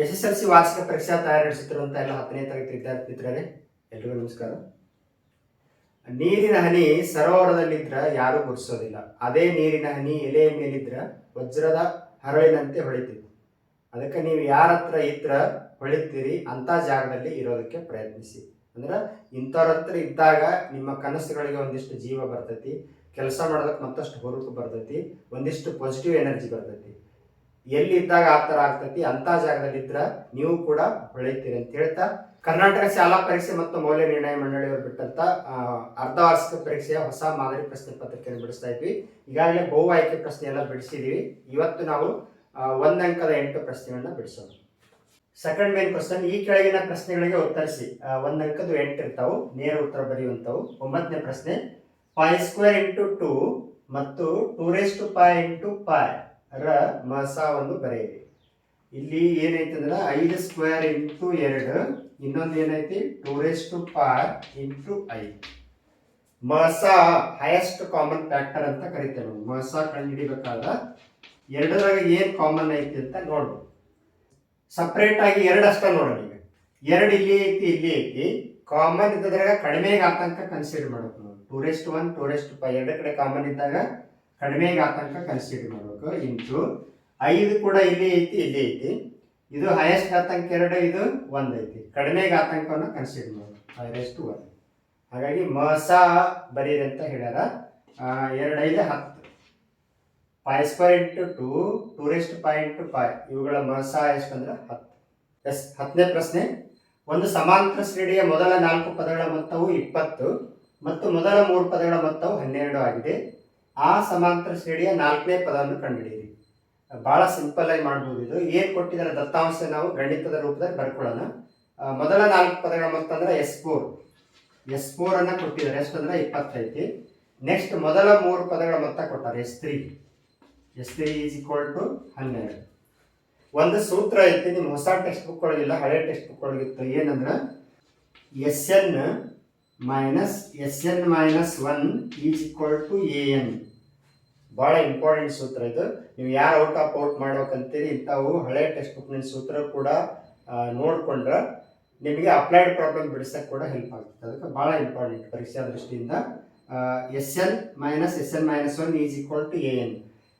S S L C ವಾರ್ಷಿಕ ಪರೀಕ್ಷಾ ತಯಾರಿ ಎಲ್ಲ ಹತ್ತನೇ ತರಗತಿ ವಿದ್ಯಾರ್ಥಿ ಮಿತ್ರರೇ, ಎಲ್ರಿಗೂ ನಮಸ್ಕಾರ. ನೀರಿನ ಹನಿ ಸರೋವರದಲ್ಲಿದ್ರ ಯಾರೂ ಗುರುಸೋದಿಲ್ಲ ಅದೇ ನೀರಿನ ಹನಿ ಎಲೆಯ ಮೇಲಿದ್ರ ವಜ್ರದ ಹರಳಿನಂತೆ ಹೊಳಿತಿತ್ತು. ಅದಕ್ಕೆ ನೀವು ಯಾರ ಹತ್ರ ಇದ್ರ ಹೊಳಿತೀರಿ, ಅಂತ ಜಾಗದಲ್ಲಿ ಇರೋದಕ್ಕೆ ಪ್ರಯತ್ನಿಸಿ. ಅಂದ್ರೆ ಇಂಥವ್ರ ಹತ್ರ ಇದ್ದಾಗ ನಿಮ್ಮ ಕನಸುಗಳಿಗೆ ಒಂದಿಷ್ಟು ಜೀವ ಬರ್ತೈತಿ, ಕೆಲಸ ಮಾಡೋದಕ್ಕೆ ಮತ್ತಷ್ಟು ಹುರುಪು ಬರ್ತೈತಿ, ಒಂದಿಷ್ಟು ಪಾಸಿಟಿವ್ ಎನರ್ಜಿ ಬರ್ತೈತಿ. ಎಲ್ಲಿ ಇದ್ದಾಗ ಆ ಥರ ಆಗ್ತೈತಿ ಅಂತ ಜಾಗದಲ್ಲಿ ಇದ್ರ ನೀವು ಕೂಡ ಬೆಳೀತೀರಿ ಅಂತ ಹೇಳ್ತಾ, ಕರ್ನಾಟಕ ಶಾಲಾ ಪರೀಕ್ಷೆ ಮತ್ತು ಮೌಲ್ಯ ನಿರ್ಣಯ ಮಂಡಳಿಯವರು ಬಿಟ್ಟಂತ ಅರ್ಧ ವಾರ್ಷಿಕ ಪರೀಕ್ಷೆಯ ಹೊಸ ಮಾದರಿ ಪ್ರಶ್ನೆ ಪತ್ರಿಕೆಯನ್ನು ಬಿಡಿಸ್ತಾ ಇದ್ವಿ. ಈಗಾಗಲೇ ಬಹು ಆಯ್ಕೆ ಪ್ರಶ್ನೆ ಎಲ್ಲ ಬಿಡಿಸಿದೀವಿ. ಇವತ್ತು ನಾವು ಒಂದಂಕದ ಎಂಟು ಪ್ರಶ್ನೆಗಳನ್ನ ಬಿಡಿಸೋಣ. ಸೆಕೆಂಡ್ ಮೇನ್ ಕ್ವಶನ್ ಈ ಕೆಳಗಿನ ಪ್ರಶ್ನೆಗಳಿಗೆ ಉತ್ತರಿಸಿ. ಒಂದಂಕದ್ದು ಎಂಟು ಇರ್ತಾವು, ನೇರ ಉತ್ತರ ಬರೆಯುವಂಥವು ಒಂಬತ್ತನೇ ಪ್ರಶ್ನೆ ಪೈ ಸ್ಕ್ವೇರ್ ಇಂಟು ಟೂ ಮತ್ತು two raise to into pi ರ ಮಸವನ್ನು ಬರೆಯಿರಿ. ಇಲ್ಲಿ ಏನೈತಿ ಅಂದ್ರೆ ಐದು ಸ್ಕ್ವೇರ್ ಇಂಟು ಎರಡು, ಇನ್ನೊಂದು ಏನೈತಿ two raise to power into ಐದು. ಮಸ ಹೈಯೆಸ್ಟ್ ಕಾಮನ್ ಫ್ಯಾಕ್ಟರ್ ಅಂತ ಕರಿತೇವೆ ಮಸ ಕಂಡುಹಿಡಿಬೇಕಾದ್ರೆ ಎರಡರಾಗ ಏನ್ ಕಾಮನ್ ಐತಿ ಅಂತ ನೋಡ್ಬೋದು ಸಪ್ರೇಟ್ ಆಗಿ ಎರಡು ಅಷ್ಟ ನೋಡೋಣ ಈಗ. ಎರಡು ಇಲ್ಲಿ ಐತಿ ಇಲ್ಲಿ ಐತಿ. ಕಾಮನ್ ಇದ್ದದ್ರಾಗ ಕಡಿಮೆಗೆ ಆತಂಕ ಕನ್ಸಿಡರ್ ಮಾಡೋದು ಟೂರಿಸ್ಟ್ ಒನ್ ಟೂರಿಸ್ಟ್ ಪೈ ಎರಡು ಕಡೆ ಕಾಮನ್ ಇದ್ದಾಗ ಕಡಿಮೆಗೆ ಆತಂಕ ಕನ್ಸಿಡರ್ ಮಾಡಬೇಕು ಇಂಟು ಐದು ಕೂಡ ಇಲ್ಲಿ ಐತಿ ಇಲ್ಲಿ ಐತಿ. ಇದು ಹೈಯೆಸ್ಟ್ ಆತಂಕ ಎರಡು, ಇದು ಒಂದು ಐತಿ. ಕಡಿಮೆಗೆ ಆತಂಕವನ್ನು ಕನ್ಸಿಡರ್ ಮಾಡಬೇಕು ಹೈಯೆಸ್ಟ್ ಒನ್ ಹಾಗಾಗಿ ಮಸ ಬರೀರಿ ಅಂತ ಹೇಳ್ಯಾರ. ಐದು ಹತ್ತು. Five square into two tourist point pi ಇವುಗಳ ಮಸ ಎಷ್ಟು ಅಂದ್ರೆ ಹತ್ತು. ಎಸ್, ಹತ್ತನೇ ಪ್ರಶ್ನೆ. ಒಂದು ಸಮಾಂತರ ಶ್ರೇಣಿಯ ಮೊದಲ ನಾಲ್ಕು ಪದಗಳ ಮೊತ್ತವು ಇಪ್ಪತ್ತು ಮತ್ತು ಮೊದಲ ಮೂರು ಪದಗಳ ಮೊತ್ತವು ಹನ್ನೆರಡು ಆಗಿದೆ. ಆ ಸಮಾಂತರ ಶ್ರೇಣಿಯ ನಾಲ್ಕನೇ ಪದವನ್ನು ಕಂಡುಹಿಡಿಯಿರಿ. ಬಹಳ ಸಿಂಪಲ್ ಆಗಿ ಮಾಡ್ಬೋದು ಇದು. ಏನು ಕೊಟ್ಟಿದ್ದಾರೆ? ದತ್ತಾಂಶ ನಾವು ಗಣಿತದ ರೂಪದಲ್ಲಿ ಬರ್ಕೊಳ್ಳೋಣ. ಮೊದಲ ನಾಲ್ಕು ಪದಗಳ ಮೊತ್ತ ಅಂದ್ರೆ ಎಸ್ ಫೋರ್ ಎಸ್ ಫೋರ್ ಅನ್ನ ಕೊಟ್ಟಿದ್ದಾರೆ. ಎಷ್ಟಂದ್ರೆ ಇಪ್ಪತ್ತೈತಿ ನೆಕ್ಸ್ಟ್ ಮೊದಲ ಮೂರು ಪದಗಳ ಮೊತ್ತ ಕೊಟ್ಟಾರೆ S three S three is equal to ಹನ್ನೆರಡು. ಒಂದು ಸೂತ್ರ ಐತಿ. ನಿಮ್ಮ ಹೊಸ ಟೆಕ್ಸ್ಟ್ ಬುಕ್ ಒಳಗಿಲ್ಲ, ಹಳೆ ಟೆಕ್ಸ್ಟ್ ಬುಕ್ ಒಳಗಿತ್ತು. ಏನಂದ್ರೆ S N minus S N minus one is equal to A N ಭಾಳ ಇಂಪಾರ್ಟೆಂಟ್ ಸೂತ್ರ ಇದು. ನೀವು ಯಾರು ಔಟ್ ಆಫ್ ಔಟ್ ಮಾಡ್ಬೇಕಂತೀರಿ ಇಂಥವು ಹಳೆ ಟೆಕ್ಸ್ಟ್ ಬುಕ್ನ ಸೂತ್ರ ಕೂಡ ನೋಡಿಕೊಂಡ್ರೆ ನಿಮಗೆ ಅಪ್ಲೈಡ್ ಪ್ರಾಬ್ಲಮ್ ಬಿಡಿಸಕ್ಕೆ ಕೂಡ ಹೆಲ್ಪ್ ಆಗುತ್ತೆ ಅದಕ್ಕೆ ಭಾಳ ಇಂಪಾರ್ಟೆಂಟ್ ಪರೀಕ್ಷಾ ದೃಷ್ಟಿಯಿಂದ. S N minus S N minus one is equal to A N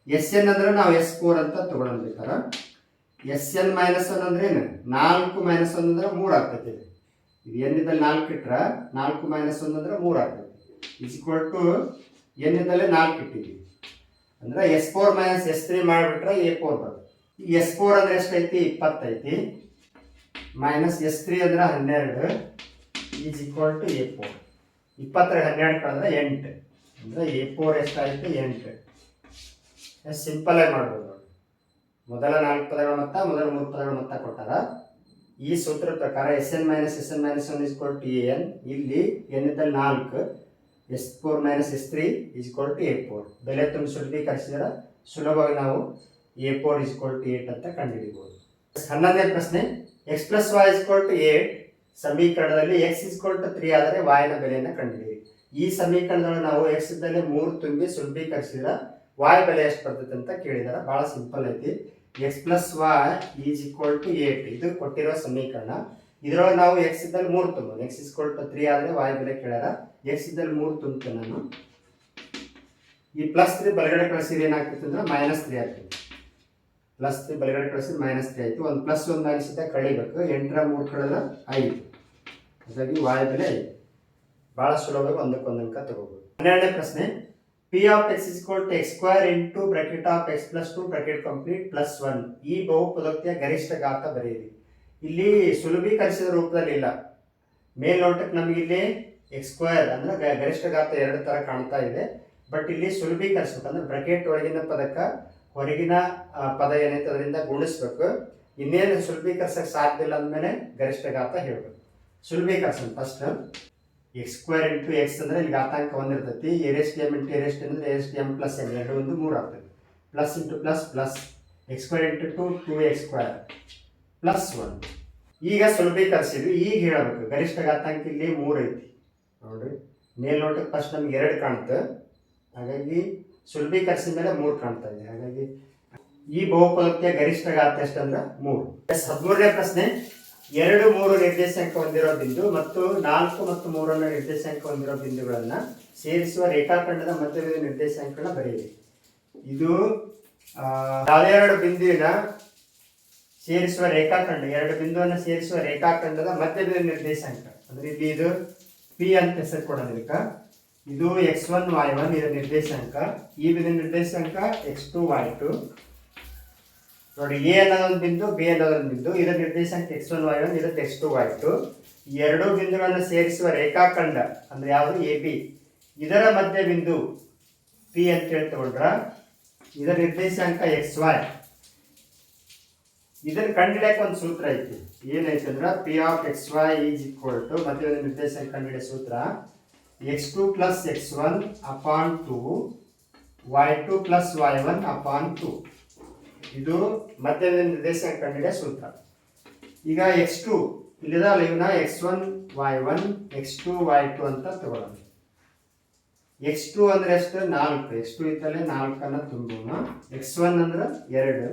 S N ಅಂದ್ರೆ ನಾವು ಎಸ್ ಫೋರ್ ಅಂತ ತಗೊಳ್ಬೇಕಾರ ಎಸ್ ಎನ್ ಮೈನಸ್ ಒನ್ ಅಂದ್ರೆ ಏನು? ನಾಲ್ಕು ಮೈನಸ್ ಒನ್ ಅಂದ್ರೆ ಮೂರು ಆಗ್ತೈತಿ ಇದು ಎನ್ ಎನ್ನಿದ್ದಲ್ಲಿ ನಾಲ್ಕು ಇಟ್ರ ನಾಲ್ಕು ಮೈನಸ್ ಒನ್ ಅಂದ್ರೆ ಮೂರು ಆಗ್ತೈತಿ ಈಸ್ ಈಕ್ವಲ್ ಟು ಎನ್ನಿಂದಲೇ ನಾಲ್ಕು ಇಟ್ಟಿದ್ದೀವಿ. ಅಂದ್ರೆ S four minus S three ಮಾಡಿಬಿಟ್ರೆ ಎ ಫೋರ್ ಬರುತ್ತೆ. ಎಸ್ ಫೋರ್ ಅಂದ್ರೆ ಎಷ್ಟೈತಿ? ಇಪ್ಪತ್ತೈತಿ. ಮೈನಸ್ ಎಸ್ ತ್ರೀ ಅಂದ್ರೆ ಹನ್ನೆರಡು. Is equal to A four ಇಪ್ಪತ್ತರ ಹನ್ನೆರಡು ಕಳೆದ್ರೆ ಎಂಟು. ಅಂದ್ರೆ ಎ ಫೋರ್ ಎಷ್ಟಾಯಿತು ಎಂಟು. ಎಷ್ಟು ಸಿಂಪಲ್ ಆಗಿ ಮಾಡ್ಬೋದು ನೋಡಿ. ಮೊದಲ ನಾಲ್ಕು ಪದಗಳ ಮೊತ್ತ, ಮೊದಲ ಮೂರು ಪದಗಳ ಮೊತ್ತ ಕೊಟ್ಟಾರ? ಈ ಸೂತ್ರ ಪ್ರಕಾರ S N minus S N minus one is equal to A N. ಇಲ್ಲಿ ಎನ್ ಇದ್ದಲ್ಲಿ ನಾಲ್ಕು. S four minus S three is equal to A four. ಬೆಲೆ ತುಂಬ ಸುಲಭೀಕರಿಸಿದ್ರೆ ಸುಲಭವಾಗಿ ನಾವು A four is equal to eight ಅಂತ ಕಂಡುಹಿಡಿಬೋದು. ಹನ್ನೊಂದನೇ ಪ್ರಶ್ನೆ X plus Y is equal to eight ಸಮೀಕರಣದಲ್ಲಿ X is equal to three ಆದರೆ ವಾಯಿನ ಬೆಲೆಯನ್ನು ಕಂಡುಹಿಡಿಯಿರಿ. ಈ ಸಮೀಕರಣದಲ್ಲಿ ನಾವು ಎಕ್ಸ್ ಇದ್ದಲ್ಲಿ ಮೂರು ತುಂಬಿ ಸುಲಭೀಕರಿಸಿದ್ರೆ ವಾಯ್ ಬೆಲೆ ಎಷ್ಟು ಬರ್ತೈತೆ ಅಂತ ಕೇಳಿದಾರೆ. ಭಾಳ ಸಿಂಪಲ್ ಐತಿ. X plus Y is equal to eight ಇದು ಕೊಟ್ಟಿರೋ ಸಮೀಕರಣ. ಇದರೊಳಗೆ ನಾವು ಎಕ್ಸ್ ಇದ್ದಲ್ಲಿ ಮೂರು ತುಂಬೋದು. X is equal to three ಆದರೆ ವಾಯ್ ಬೆಲೆ ಕೇಳ್ಯಾರ. ಎಕ್ಸ್ ಇದ್ದಲ್ಲಿ ಮೂರು ತುಂಬ್ತೇನೆ ನಾನು. ಈ ಪ್ಲಸ್ ತ್ರೀ ಬಲಗಡೆ ಕಳಿಸಿದ್ರೆ ಏನಾಗ್ತಿತ್ತು ಅಂದ್ರೆ ಮೈನಸ್ ತ್ರೀ ಆಗ್ತದೆ ಪ್ಲಸ್ ತ್ರೀ ಬಲಗಡೆ ಕಳಿಸಿದ್ರೆ ಮೈನಸ್ ತ್ರೀ ಆಯಿತು. ಒಂದು ಪ್ಲಸ್ ಒಂದು ಮೈನಸ್ ಇದ್ದಾಗ ಕಳಿಬೇಕು ಎಂಟರ ಮೂರು ಕಳೆದ್ರೆ ಐದು. ಹಾಗಾಗಿ ವಾಯ್ ಬೆಲೆ ಐದು. ಭಾಳ ಸುಲಭವಾಗಿ ಒಂದಕ್ಕೊಂದು ಅಂಕ ತಗೋಬೋದು. ಹನ್ನೆರಡನೇ ಪ್ರಶ್ನೆ P of X is equal to X square into bracket of X plus two bracket complete plus one ಈ ಬಹುಪದೋಕ್ತಿಯ ಗರಿಷ್ಠ ಗಾತ್ರ ಬರೆಯಿರಿ. ಇಲ್ಲಿ ಸುಲಭೀಕರಿಸಿದ ರೂಪದಲ್ಲಿ ಇಲ್ಲ. ಮೇಲ್ನೋಟಕ್ಕೆ ನಮಗೆ ಇಲ್ಲಿ ಎಕ್ಸ್ ಸ್ಕ್ವೇರ್ ಅಂದ್ರೆ ಗರಿಷ್ಠ ಗಾತ್ರ ಎರಡು ತರ ಕಾಣ್ತಾ ಇದೆ. ಬಟ್ ಇಲ್ಲಿ ಸುಲಭೀಕರಿಸ್ಬೇಕು ಅಂದ್ರೆ ಬ್ರಕೆಟ್ ಒಳಗಿನ ಪದಕ್ಕೆ ಹೊರಗಿನ ಪದ ಏನೈತೆ ಅದರಿಂದ ಗುಣಿಸ್ಬೇಕು. ಇನ್ನೇನು ಸುಲಭೀಕರಿಸಕ್ಕೆ ಸಾಧ್ಯ ಇಲ್ಲ ಅಂದಮೇಲೆ ಗರಿಷ್ಠ ಗಾತ್ರ ಹೇಳ್ಬೇಕು. ಸುಲಭೀಕರಿಸೋಣ first X square into X ಅಂದ್ರೆ ಈಗ ಆತಂಕ ಒಂದಿರ್ತೈತಿ. ಎರೆಸ್ಟ್ ಎಂ ಇಂಟು ಎರೆಸ್ಟ್ ಅಂದ್ರೆ ಎರೆಸ್ಟ್ ಎಂ ಪ್ಲಸ್ ಎಂ ಎರಡು ಒಂದು ಮೂರು ಆಗ್ತದೆ. Plus into plus plus X square into two two X square plus one ಈಗ ಸುಲಭೀಕರಿಸಿದ್ವಿ. ಈಗ ಹೇಳಬೇಕು ಗರಿಷ್ಠ ಘಾತಾಂಕ ಇಲ್ಲಿ ಮೂರು ಐತಿ ನೋಡ್ರಿ. ಮೇಲ್ನೋಟಕ್ಕೆ ಫಸ್ಟ್ ನಮ್ಗೆ ಎರಡು ಕಾಣುತ್ತೆ ಹಾಗಾಗಿ ಸುಲಭೀಕರಿಸಿದ ಮೇಲೆ ಮೂರು ಕಾಣ್ತಾ ಇದೆ. ಹಾಗಾಗಿ ಈ ಬಹುಪದಕ್ಕೆ ಗರಿಷ್ಠ ಗಾತ್ರ ಎಷ್ಟಂದ್ರೆ ಮೂರು. ಹದಿಮೂರನೇ ಪ್ರಶ್ನೆ. ಎರಡು, ಮೂರು ನಿರ್ದೇಶಾಂಕ ಹೊಂದಿರೋ ಬಿಂದು ಮತ್ತು ನಾಲ್ಕು ಮತ್ತು ಮೂರನ್ನ ನಿರ್ದೇಶಾಂಕ ಹೊಂದಿರೋ ಬಿಂದುಗಳನ್ನು ಸೇರಿಸುವ ರೇಖಾಖಂಡದ ಮಧ್ಯದ ನಿರ್ದೇಶಾಂಕಗಳನ್ನ ಬರೆಯಿರಿ. ಇದು ಯಾವ್ದೆರಡು ಬಿಂದುವಿನ ಸೇರಿಸುವ ರೇಖಾಖಂಡ, ಎರಡು ಬಿಂದುವನ್ನು ಸೇರಿಸುವ ರೇಖಾಖಂಡದ ಮಧ್ಯದ ನಿರ್ದೇಶಾಂಕ ಅಂದ್ರೆ ಇಲ್ಲಿ ಇದು ಪಿ ಅಂತ ಹೆಸರು ಕೊಡೋದು ಇದು ಎಕ್ಸ್ ಒನ್ ವಾಯ್ ಒನ್ ಇದರ ನಿರ್ದೇಶಾಂಕ. ಈ ಬಿಂದು ನಿರ್ದೇಶಾಂಕ ಎಕ್ಸ್ ಟು ವಾಯ್ ಟು ನೋಡಿ ಎ ಅನ್ನೋದೊಂದು ಬಿಂದು ಬಿ ಅನ್ನೋದೊಂದು ಬಿಂದು. ಇದರ ನಿರ್ದೇಶಾಂಕ ಎಕ್ಸ್ ಒನ್ ವಾಯ್ ಒನ್ ಇದಕ್ಕೆ ಎಕ್ಸ್ ಟು ವಾಯ್ ಟು ಎರಡು ಬಿಂದುಗಳನ್ನು ಸೇರಿಸುವ ರೇಖಾಖಂಡ, ಅಂದ್ರೆ ಯಾವುದು? ಎ ಬಿ ಇದರ ಮಧ್ಯ ಬಿಂದು ಪಿ ಅಂತ ಹೇಳಿ ತಗೊಂಡ್ರ ಇದರ ನಿರ್ದೇಶಾಂಕ ಎಕ್ಸ್ ವೈ ಇದನ್ನು ಕಂಡಿಡಿಯಕ್ಕೆ ಒಂದು ಸೂತ್ರ ಐತಿ. ಏನೈತೆ ಅಂದ್ರೆ P of X Y is equal to ಮತ್ತೆ ಒಂದು ನಿರ್ದೇಶನ ಕಂಡಿಡ ಸೂತ್ರ X two plus X one upon two Y two plus Y one upon two ಇದು ಮಧ್ಯದ ನಿರ್ದೇಶನ ಕಂಡಿಡ ಸೂತ್ರ. ಈಗ ಎಕ್ಸ್ ಟು ಇಲ್ಲಿದಾವಲ್ಲ ಇವನ್ನ x one y one x two y two ಅಂತ ತಗೊಳ್ಳೋಣ ಎಕ್ಸ್ ಟು ಅಂದ್ರೆ ಎಷ್ಟು? ನಾಲ್ಕು. ಎಕ್ಸ್ ಟು ಇತ್ತಲ್ಲೇ ನಾಲ್ಕನ್ನ ತುಂಬೋಣ ಎಕ್ಸ್ ಒನ್ ಅಂದ್ರೆ ಎರಡು.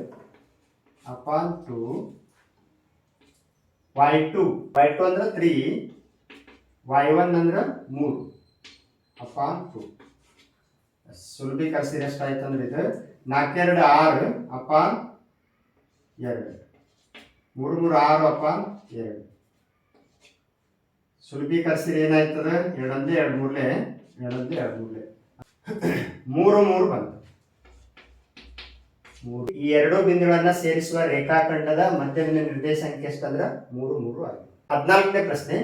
Upon two Y two Y two ಅಂದ್ರೆ ತ್ರೀ ವೈ ಒನ್ ಅಂದ್ರೆ ಮೂರು. ಅಪಾನ್ ಟು ಸುಲಭೀಕರಿಸಿದ್ರೆ ಎಷ್ಟಾಯ್ತು ಅಂದ್ರೆ ಇದು. ನಾಲ್ಕೆರಡು ಆರು ಅಪಾನ್ ಎರಡು. ಮೂರು ಮೂರು, ಆರು ಅಪಾನ್ ಎರಡು. ಸುಲಭೀಕರಿಸಿದ್ರೆ ಏನಾಯ್ತದ? ಎರಡೊಂದೇ ಎರಡು ಮೂರಲೆ ಎರಡೊಂದೇ ಎರಡು ಮೂರಲೆ ಮೂರು ಮೂರು ಬಂತು. ಮೂರು. ಈ ಎರಡು ಬಿಂದುಗಳನ್ನ ಸೇರಿಸುವ ರೇಖಾಖಂಡದ ಮಧ್ಯದ ನಿರ್ದೇಶಾಂಕ ಎಷ್ಟಂದ್ರ ಮೂರು ಮೂರು ಆಗಿದೆ. ಹದಿನಾಲ್ಕನೇ ಪ್ರಶ್ನೆ.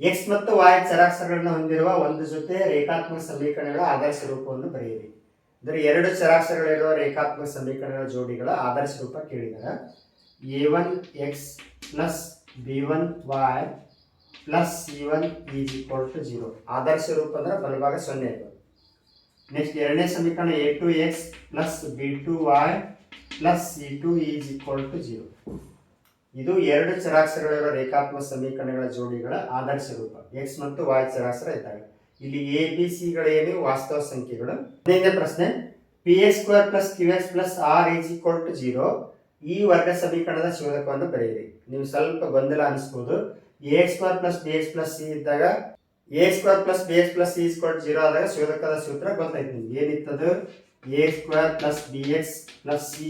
ಎಕ್ಸ್ ಮತ್ತು ವಾಯ್ ಚರಾಕ್ಷರಗಳನ್ನು ಹೊಂದಿರುವ ಒಂದು ಜೊತೆ ರೇಖಾತ್ಮಕ ಸಮೀಕರಣಗಳ ಆದರ್ಶ ರೂಪವನ್ನು ಬರೆಯಿರಿ. ಅಂದರೆ ಎರಡು ಚರಾಕ್ಷರಗಳಿರುವ ರೇಖಾತ್ಮಕ ಸಮೀಕರಣಗಳ ಜೋಡಿಗಳ ಆದರ್ಶ ರೂಪ ಕೇಳಿದ್ದಾರೆ A one X plus B one Y plus C one is equal to zero ಆದರ್ಶ ರೂಪ ಅಂದ್ರೆ ಬಲಭಾಗ ಸೊನ್ನೆ ಇರೋದು ನೆಕ್ಸ್ಟ್ ಎರಡನೇ ಸಮೀಕರಣ A two X plus B two Y plus C two is equal to zero ಇದು ಎರಡು ಚರಾಕ್ಷರಗಳಿರುವ ರೇಖಾತ್ಮಕ ಸಮೀಕರಣಗಳ ಜೋಡಿಗಳ ಆದರ್ಶ ರೂಪ. ಎಕ್ಸ್ ಮತ್ತು ವೈ ಚರಾಕ್ಷರ ಇದ್ದಾಗ ಇಲ್ಲಿ ಎ ಬಿ ಸಿಗಳೇನು ವಾಸ್ತವ ಸಂಖ್ಯೆಗಳು. ಹದಿನೈದನೇ ಪ್ರಶ್ನೆ. P X square plus Q X plus R is equal to zero ಈ ವರ್ಗ ಸಮೀಕರಣದ ಶೋಧಕವನ್ನು ಬರೆಯಿರಿ. ನೀವು ಸ್ವಲ್ಪ ಗೊಂದಲ ಅನಿಸ್ಬೋದು. A X square plus B X plus C ಇದ್ದಾಗ A square plus B X plus C square zero ಆದಾಗ ಶೋಧಕದ ಸೂತ್ರ ಗೊತ್ತಾಯ್ತು ನಿಮ್ಗೆ. ಏನಿತ್ತದು? A square plus B X plus C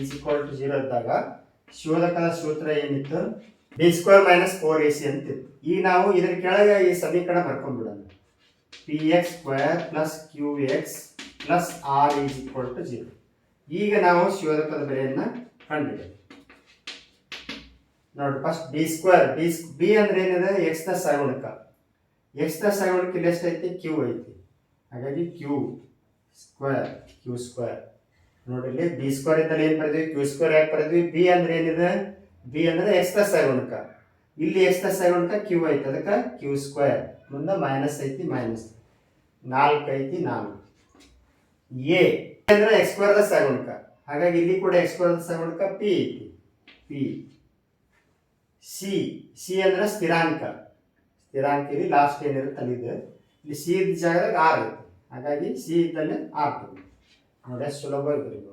is equal to zero ಇದ್ದಾಗ ಶೋಧಕದ ಸೂತ್ರ ಏನಿತ್ತು? B square minus four A C ಅಂತಿತ್ತು. ಈಗ ನಾವು ಇದ್ರ ಕೆಳಗೆ ಈ ಸಮೀಕರಣ ಬರ್ಕೊಂಡ್ಬಿಡೋಣ P X square plus Q X plus R is equal to zero ಈಗ ನಾವು ಶೋಧಕದ ಬೆಲೆಯನ್ನು ಕಂಡುಬಿಡೋದು ನೋಡಿ first B square B B ಅಂದ್ರೆ ಏನಿದೆ? ಎಕ್ಸ್ನ ಸಗುಣಕ ಎಕ್ಸ್ನ ಎಷ್ಟು ಐತಿ? ಕ್ಯೂ ಐತಿ. ಹಾಗಾಗಿ ಕ್ಯೂ ಸ್ಕ್ವೇರ್ ಕ್ಯೂ ಸ್ಕ್ವೇರ್ ನೋಡಿ ಇಲ್ಲಿ ಬಿ ಸ್ಕ್ವೇರ್ ಇದ್ದಲ್ಲಿ ಏನು ಬರೆದ್ವಿ? ಕ್ಯೂ ಸ್ಕ್ವೇರ್ ಯಾಕೆ ಬರೆದ್ವಿ? ಬಿ ಅಂದ್ರೆ ಏನಿದೆ? ಬಿ ಅಂದ್ರೆ ಎಕ್ಸ್ನ ಸಗುಣಕ ಇಲ್ಲಿ ಎಕ್ಸ್ನ ಸಗುಣಕ ಕ್ಯೂ ಐತಿ. ಅದಕ್ಕೆ ಕ್ಯೂ ಸ್ಕ್ವೇರ್ ಮುಂದೆ ಮೈನಸ್ ಐತಿ ಮೈನಸ್ ನಾಲ್ಕು ಐತಿ, ನಾಲ್ಕು. ಎ ಅಂದ್ರೆ ಎಕ್ಸ್ ಸ್ಕ್ವೇರ್ ಸಗುಣಕ ಹಾಗಾಗಿ ಇಲ್ಲಿ ಕೂಡ ಎಕ್ಸ್ ಸ್ಕ್ವೇರ್ ಸಗುಣಕ ಪಿ ಐತಿ. ಪಿ ಸಿ ಸಿ ಅಂದ್ರೆ ಸ್ಥಿರಾಂಕ. ಸ್ಥಿರಾಂಕ ಇಲ್ಲಿ ಲಾಸ್ಟ್ ಏನಿರುತ್ತೆ ಅಲ್ಲಿದೆ ಇಲ್ಲಿ ಸಿ ಇದ್ದ ಜಾಗದಾಗ ಆರ್ ಐತಿ ಹಾಗಾಗಿ ಸಿ ಇದ್ದಲ್ಲಿ ಆರ್ ತಗೊಂಡು ನೋಡಿ, ಅಷ್ಟು ಸುಲಭ ಬರೀಬೋದು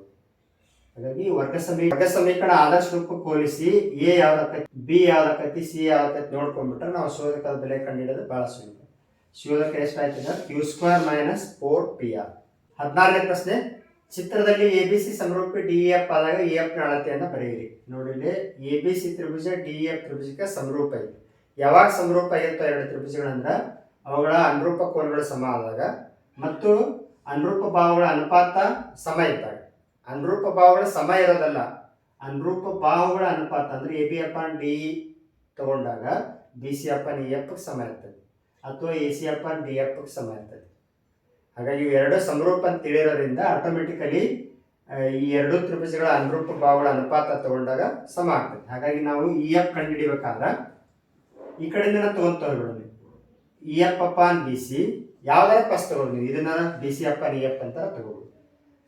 ಹಾಗಾಗಿ ವರ್ಗ ಸಮೀ ವರ್ಗ ಸಮೀಕರಣ ಆದಷ್ಟು ರೂಪಕ್ಕೆ ಹೋಲಿಸಿ ಎ ಯಾವ್ದಕ್ಕೈತಿ ಬಿ ಯಾವ್ದಕ್ಕೈತಿ ಸಿ ಯಾವ್ದಕ್ಕೈತಿ ನೋಡ್ಕೊಂಡ್ಬಿಟ್ರೆ ನಾವು ಶೋಧಕದ ಬೆಲೆ ಕಂಡುಹಿಡಿಯೋದು ಭಾಳ ಸುಲಭ. ಶೋಧಕ ಎಷ್ಟಾಯ್ತು ಅಂದ್ರೆ Q square minus four P R ಹದಿನಾರನೇ ಪ್ರಶ್ನೆ, ಚಿತ್ರದಲ್ಲಿ ಎ ಬಿ ಸಿ ಸಮರೂಪಿ ಡಿ ಎಫ್ ಆದಾಗ ಎ ಎಫ್ ಅಳತೆಯನ್ನು ಬರೆಯಿರಿ. ನೋಡಿ ಎ ಬಿ ಸಿ ತ್ರಿಭುಜ ಡಿ ಎಫ್ ತ್ರಿಭುಜಕ್ಕೆ ಸಮರೂಪ ಇದೆ. ಯಾವಾಗ ಸಮರೂಪ ಆಗಿರ್ತವೆ ಎರಡು ತ್ರಿಭುಜಗಳಂದ್ರ ಅವುಗಳ ಅನುರೂಪ ಕೋನಗಳು ಸಮ ಆದಾಗ ಮತ್ತು ಅನುರೂಪ ಭಾವಗಳ ಅನುಪಾತ ಸಮ ಇದ್ದಾಗ ಅನುರೂಪ ಭಾವಗಳ ಸಮ ಇರೋದಲ್ಲ, ಅನುರೂಪ ಭಾವಗಳ ಅನುಪಾತ ಅಂದ್ರೆ ಎ ಬಿ ಅಪಾನ್ ಡಿ ತಗೊಂಡಾಗ ಬಿ ಸಿ ಅಪಾನ್ ಇ ಎಫ್ಗೆ ಸಮ ಇರ್ತದೆ, ಅಥವಾ A C upon D F ಸಮ ಇರ್ತದೆ. ಹಾಗಾಗಿ ಎರಡು ಸಮರೂಪ ಅಂತ ತಿಳಿಯೋದ್ರಿಂದ ಆಟೋಮೆಟಿಕಲಿ ಈ ಎರಡು ತ್ರಿಭುಜಗಳ ಅನುರೂಪ ಭಾವಗಳ ಅನುಪಾತ ತಗೊಂಡಾಗ ಸಮ ಆಗ್ತದೆ. ಹಾಗಾಗಿ ನಾವು ಇ ಎಫ್ ಕಂಡುಹಿಡಿಬೇಕಾದ್ರೆ ಈ ಕಡೆಯಿಂದ ತಗೊಂತ ನೋಡಿ ಇ ಎಫ್ ಅಂತ ಬಿ ಸಿ ಯಾವ್ದಾರ ಫಸ್ಟ್ ತಗೊಳ್ಳಿ ನೀವು. ಇದನ್ನ ಬಿ ಸಿ ಅಪ್ಪ ಇ ಎಫ್ ಅಂತ ತಗೋಬೋದು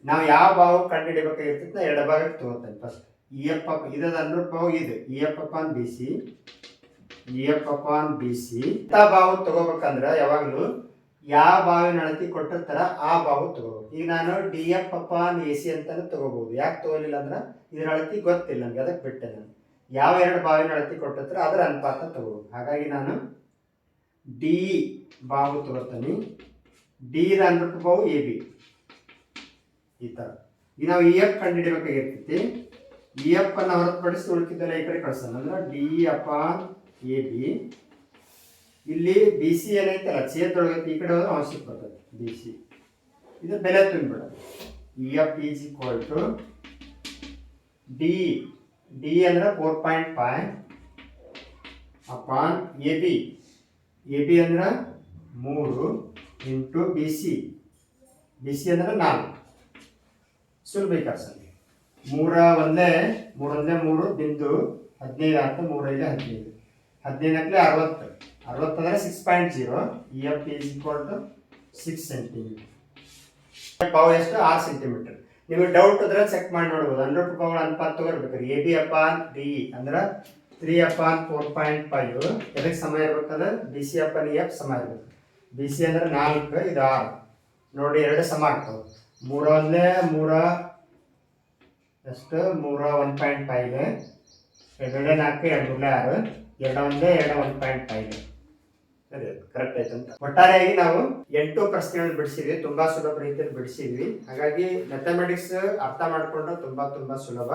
ನಾವು ಯಾವ ಭಾವ ಕಂಡುಹಿಡಬೇಕಾಗಿರ್ತೈತೆ ನಾ ಎಡಭಾಗಕ್ಕೆ ತಗೋತೇನೆ ಫಸ್ಟ್ ಇ ಎಫ್ ಅಪ್ ಇದದ ಅನುರೂಪ ಭಾವ ಇದು. ಇ ಎಫ್ ಅಂತ ಬಿ ಸಿ ಇ ಎಫ್ ಅಂತ ಬಿ ಸಿ ಇಂಥ ಭಾವ ತಗೋಬೇಕಂದ್ರೆ ಯಾವಾಗಲೂ ಯಾವ ಭಾವಿನ ಅಳತಿ ಕೊಟ್ಟಿರ್ತಾರ ಆ ಭಾವ ತಗೋಬೇಕು. ಈಗ ನಾನು D F upon A C ಅಂತಾನು ತಗೋಬಹುದು ಯಾಕೆ ತಗೋಲಿಲ್ಲ ಅಂದ್ರೆ ಇದರ ಅಳತಿ ಗೊತ್ತಿಲ್ಲ ನನಗೆ ಅದಕ್ಕೆ ಬಿಟ್ಟೆ ನಾನು. ಯಾವ ಎರಡು ಬಾವಿನ ಅಳತೆ ಕೊಟ್ಟಿರ್ತಾರ ಅದರ ಅನುಪಾತ ತಗೋಬೇಕು ಹಾಗಾಗಿ ನಾನು ಡಿ ಬಾವು ತಗೋತೀನಿ ಡಿ ದ ಅನ್ಬಿಟ್ಟು ಬಾವು ಎ ಬಿ ಈ ಥರ ಈಗ ನಾವು ಇ ಎಫ್ ಕಂಡುಹಿಡಿಬೇಕಾಗಿರ್ತೈತಿ ಇ ಎಫ್ ಅನ್ನು ಹೊರತುಪಡಿಸಿ ಉಳಿಕಿದ್ದೆಲ್ಲ ಈ ಕಡೆ ಕಳ್ಸೋಣ. ಅಂದ್ರೆ ಡಿ ಅಪಾನ್ ಎ ಬಿ ಇಲ್ಲಿ ಬಿ ಸಿ ಏನೈತಲ್ಲ ಛೇದೊಳಗೈತಿ ಈ ಕಡೆ ಹೋದ್ರೆ ಅವಶ್ಯಕ ಬರ್ತದೆ. ಬಿ ಸಿ ಇದು ಬೆಲೆ ತುಂಬಿಡ E F is equal to D D ಅಂದ್ರೆ four point five upon A B A B ಅಂದ್ರೆ ಮೂರು into B C B C ಅಂದ್ರೆ ನಾಲ್ಕು. ಸುಲಭ ಕೆಲಸ ಮೂರ ಒಂದೇ ಮೂರೊಂದೇ ಮೂರು ಬಿಂದು ಹದಿನೈದು ಆಯ್ತು ಮೂರೈದು ಹದಿನೈದು. ಹದಿನೈದಕ್ಕೆ ಅರವತ್ತು. ಅರವತ್ತು ಅಂದರೆ six point zero E F is equal to six centimetre pav ಎಷ್ಟು? ಆರು ಸೆಂಟಿಮೀಟರ್ ನಿಮಗೆ ಡೌಟ್ ಇದ್ರೆ ಚೆಕ್ ಮಾಡಿ ನೋಡ್ಬೋದು. ಹಂಡ್ರೆಡ್ ಪವರ್ ಅನುಪಾತ ತಗೋರ್ಬೇಕು ಎ ಬಿ ಅಪಾನ್ ಡಿ ಅಂದ್ರೆ three upon four point five ಎದಕ್ಕೆ ಸಮ ಇರ್ಬೇಕಂದ್ರೆ B C upon E F ಸಮ ಇರ್ಬೇಕು. ಬಿ ಸಿ ಅಂದ್ರೆ ನಾಲ್ಕು, ಇದು ಆರು. ನೋಡಿ, ಎರಡು ಸಮ ಆಗ್ತವೆ. ಮೂರ ಒಂದೇ ಮೂರ ಎಷ್ಟು ಮೂರ ಒನ್ ಪಾಯಿಂಟ್ ಫೈವ್ ಎರಡೇ ನಾಲ್ಕು, ಎರಡು ಮೂರನೇ ಆರು. ಎರಡು ಒಂದೇ, ಎರಡು ಒನ್ ಪಾಯಿಂಟ್ ಫೈವ್ ಕರೆಕ್ಟ್ ಆಯ್ತು ಅಂತ. ಒಟ್ಟಾರೆಯಾಗಿ ನಾವು ಎಂಟು ಪ್ರಶ್ನೆಗಳನ್ನು ಬಿಡಿಸಿದ್ವಿ, ತುಂಬಾ ಸುಲಭ ರೀತಿಯಲ್ಲಿ ಬಿಡಿಸಿದ್ವಿ. ಹಾಗಾಗಿ ಮ್ಯಾಥಮೆಟಿಕ್ಸ್ ಅರ್ಥ ಮಾಡ್ಕೊಂಡು ತುಂಬಾ ತುಂಬಾ ಸುಲಭ.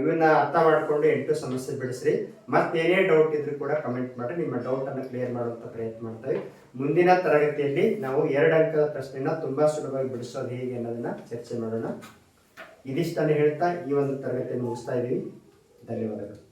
ಇವನ್ನ ಅರ್ಥ ಮಾಡಿಕೊಂಡು ಎಂಟು ಸಮಸ್ಯೆ ಬಿಡಿಸ್ರಿ. ಮತ್ತೇನೇ ಡೌಟ್ ಇದ್ರೂ ಕೂಡ ಕಮೆಂಟ್ ಮಾಡಿ ನಿಮ್ಮ ಡೌಟ್ ಅನ್ನು ಕ್ಲಿಯರ್ ಮಾಡುವಂತ ಪ್ರಯತ್ನ ಮಾಡ್ತೇವೆ. ಮುಂದಿನ ತರಗತಿಯಲ್ಲಿ ನಾವು ಎರಡು ಅಂಕದ ಪ್ರಶ್ನೆನ ತುಂಬಾ ಸುಲಭವಾಗಿ ಬಿಡಿಸೋದು ಹೇಗೆ ಅನ್ನೋದನ್ನ ಚರ್ಚೆ ಮಾಡೋಣ. ಇದಿಷ್ಟನ್ನು ಹೇಳ್ತಾ ಈ ಒಂದು ತರಗತಿಯನ್ನು ಮುಗಿಸ್ತಾ ಇದ್ದೀವಿ. ಧನ್ಯವಾದಗಳು.